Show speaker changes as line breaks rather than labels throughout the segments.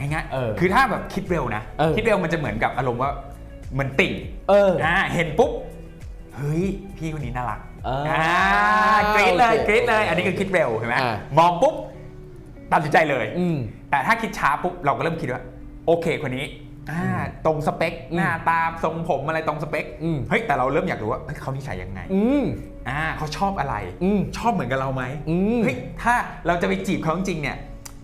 ง่าย
เออ
ๆคือถ้าแบบคิดเร็วนะ
เออ
คิดเร็วมันจะเหมือนกับอารมณ์ว่าเหมือนติ่ง
เออ
อ่าเห็นปุ๊บ เฮ้ย พี่คนนี้น่ารัก
อ่า
อ่ากรี๊ดเลย
โอเค
กรี๊ดเลย อันนี้คือคิดเร็วเห็นไหม
อ่าม
องปุ๊บตัดสินใจเลย
อืม
แต่ถ้าคิดช้าปุ๊บเราก็เริ่มคิดว่า โอเคคนนี้อ่าตรงสเปค
อืม
หน้าตาทรงผมอะไรตรงสเปค
อืม
เฮ้ยแต่เราเริ่มอยากรู้ว่าเฮ้ยเขานิสัยยังไง
อืม
อ่าเขาชอบอะไร
อืม
ชอบเหมือนกับเราไหม
อืม
เฮ้ยถ้าเราจะไปจีบเขาจริงๆเนี่ย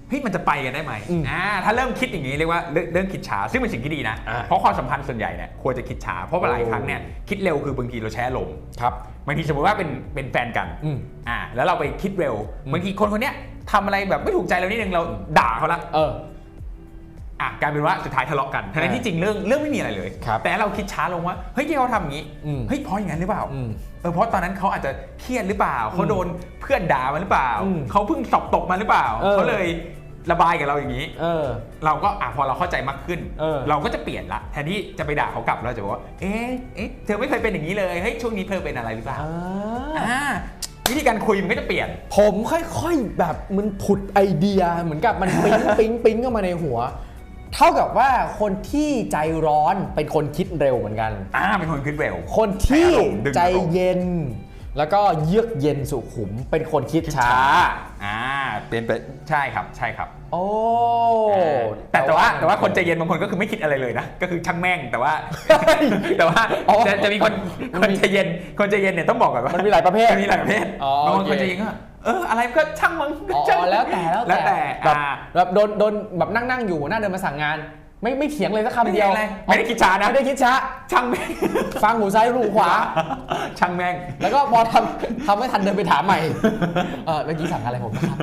เฮ้ยมันจะไปกันได้ไหม
อืม
อ่าถ้าเริ่มคิดอย่างนี้เรียกว่าเริ่มเริ่มคิดช้าซึ่งเป็นสิ่งที่ดีนะ
อ่า
เพราะความสัมพันธ์ส่วนใหญ่เนี่ยควรจะคิดช้าเพราะว่าหลายครั้งเนี่ยคิดเร็วคือบางทีเราใช้อารมณ์
ครับ
บางทีสมมติว่าเป็นเป็นแฟนกัน
อืม
อ่าแล้วเราไปคิดเร็ว
อืม
บางทีคนคนเนี้ยทำอะไรแบบไม่ถูกใจเรานิดนึงเราด่าเขาละ
เออ
อะกลายเป็นว่าสุดท้ายทะเลาะกันทั้งๆที่จริงเรื่องเรื่องไม่มีอะไรเลย
ครับ
แต่เราคิดช้าลงว่าเฮ้ยที่เขาทำอย่างนี้
อืม
เฮ้ยเพราะอย่างนั้นหรือเปล่า
อืม
เออเพราะตอนนั้นเขาอาจจะเครียดหรือเปล่าเขาโดนเพื่อนด่ามาหรือเปล่า
อืม
เขาเพิ่งสอบตกมาหรือเปล่า
เออ
เขาเลยระบายกับเราอย่างนี้
เออ
เราก็อะพอเราเข้าใจมากขึ้น
เออ
เราก็จะเปลี่ยนละแทนที่จะไปด่าเขากลับเราจะบอกว่าเอ๊ะเอ๊ะเธอไม่เคยเป็นอย่างนี้เลยเฮ้ยช่วงนี้เธอเป็นอะไรหรือเปล่า
อ่า
อ่าวิธีการคุยมันก็จะเปลี่ยน
ผมค่อยๆแบบมันผุดไอเดียเหมือนกับมันปิ๊งปิ๊งปิ๊งเข้ามาในหัว เท่ากับว่าคนที่ใจร้อนเป็นคนคิดเร็วเหมือนกัน
อ่าเป็นคนคิดเร็ว
คนที่
ใช้อารมณ์ดึง
ใจ
อารมณ์
เย็น แล้วก็เยือกเย็นสุขุมเป็นคนคิดช้า
อ่าเป็นไปใช่ครับใช่ครับ
โอ้
แต่แต่ว่าแต่ว่าคนใจเย็นบางคนก็คือไม่คิดอะไรเลยนะ ก็คือช่างแม่งแต่ว่า แต่ว่า
อ๋อ
จะจะมีคน
มัน
คน
มี
ใจเย็นคนใจเย็นเนี่ยต้องบอกก่อนว่า
มันมีหลายประเภท
มันมีหลายประเภท
อ๋อบา
งคน
โอเค
คนใจเย็นก็ เอออะไรก็ช่างมึง
อ๋อ
ช่าง
แล้วแต่แล้ว
แล้วแต่
แบบ
อ่า
แบบโดนโดนแบบนั่งนั่งอยู่หัวหน้าเดินมาสั่งงาน ไม่ไม่เถียงเลยสักคำเดียว
ไม่ได้อะไรไม่ได้คิดช้านะ
ไม่ได้คิดช้า
ช่างแม่ง
ฟังหูซ้ายรูขวา
ช่างแม่ง
แล้วก็พอทำทำไม่ทันเดินไปถามใหม่เออเมื่อกี้สั่งอะไรผมนะครับ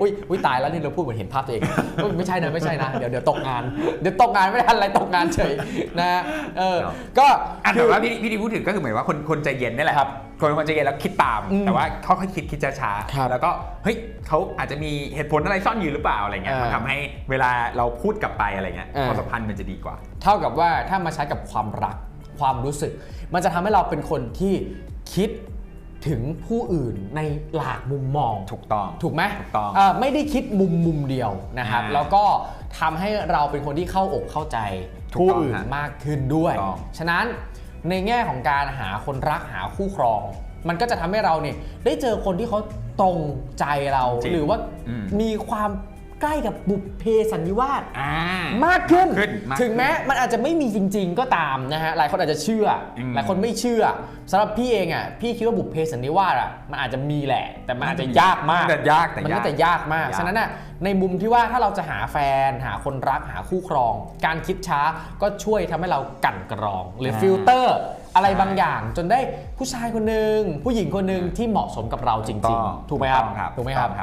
อุ้ยอุ้ยตายแล้วนี่เราพูดเหมือนเห็นภาพตัวเองอุ๊ยไม่ใช่นะไม่ใช่นะเดี๋ยวเดี๋ยวตกงานเดี๋ยวตกงานไม่ทันอะไรตกงานเฉยนะฮะเออ
ครับ
ก็
อะ
คื
แต่
อ
ว่าพี่พี่ดีพูดถึงก็คือหมายว่าคนคนใจเย็นนี่แหละ
ครับ
คนเป็นคนใจเย็นแล้วคิดตาม
อืม
แต่ว่าเขาค่อยๆคิดคิดช้า
ครับ
ๆแล้วก็เฮ้ยเขาอาจจะมีเหตุผลอะไรซ่อนอยู่หรือเปล่าอะไรเงี้ย
อ่ามั
มันทำให้เวลาเราพูดกลับไปอะไรเงี้ย
อ่า
ความสัมพันธ์มันจะดีกว่า
เท่ากับว่าถ้ามาใช้กับความรักความรู้สึก มันจะทำให้เราเป็นคนที่คิดถึงผู้อื่นในหลากมุมมอง
ถูกต้อง
ถูกไหม
ถูกต้อง
เไม่ได้คิดมุมมุมเดียวนะครับ
อ่า
แล้วก็ทำให้เราเป็นคนที่เข้าอกเข้าใจ
ถูก
ผู้
ต้อง
อื่น
ฮะ
มากขึ้นด้วย
ถูกต้อง
ฉะนั้น ในแง่ของการหาคนรักหาคู่ครอง มันก็จะทำให้เราเนี่ยได้เจอคนที่เขาตรงใจเรา
จริง
หรือว่า
อืม
มีความ ใกล้กับบุพเพสันนิวาส
อ่า
มากขึ้น
ขึ้นมาก
ถึงแม้มันอาจจะไม่มีจริง ๆ ก็ตามนะฮะหลายคนอาจจะเชื่ออ
ม
หลายคนไม่เชื่อสำหรับพี่เองอะพี่คิดว่าบุพเพสันนิวาสอะมันอาจจะมีแหละ แต่มันอาจจะยากมาก
แต่ยากแต่
มัน
ยา
น่ากจะยากมาก
ยาก
ฉะนั้นน่ะในมุมที่ว่าถ้าเราจะหาแฟน หาคนรักหาคู่ครอง การคิดช้าก็ช่วยทำให้เรากลั่นกรอง หรือฟิลเตอร์ อะไรบางอย่าง จนได้ผู้ชายคนหนึ่งผู้หญิงคนหนึ่งที่เหมาะสมกับเราจ
ถูกต้
ริง
อง
ๆ ถูกไหมครับ
ถูกต้องครับ
ถูกไหมครับ
ถูกต้องครับ